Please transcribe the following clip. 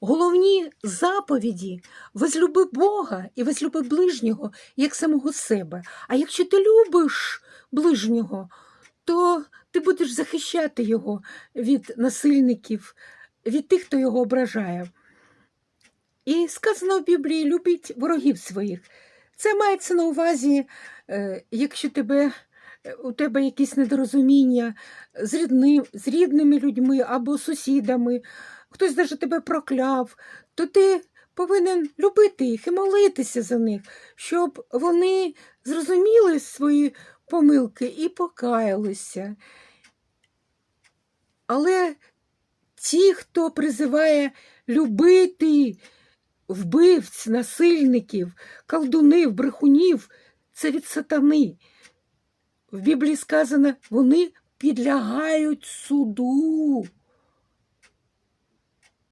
головні заповіді возлюби Бога і возлюби ближнього як самого себе. А якщо ти любиш ближнього, то ти будеш захищати його від насильників, від тих, хто його ображає. І сказано в Біблії: любіть ворогів своїх. Це мається на увазі, е, якщо тебе, у тебе якісь недорозуміння з, рідни, з рідними людьми або сусідами, хтось навіть тебе прокляв, то ти повинен любити їх і молитися за них, щоб вони зрозуміли свої помилки і покаялися. Але ті, хто призиває любити вбивць, насильників, колдунів, брехунів, це від сатани. В Біблії сказано, вони підлягають суду.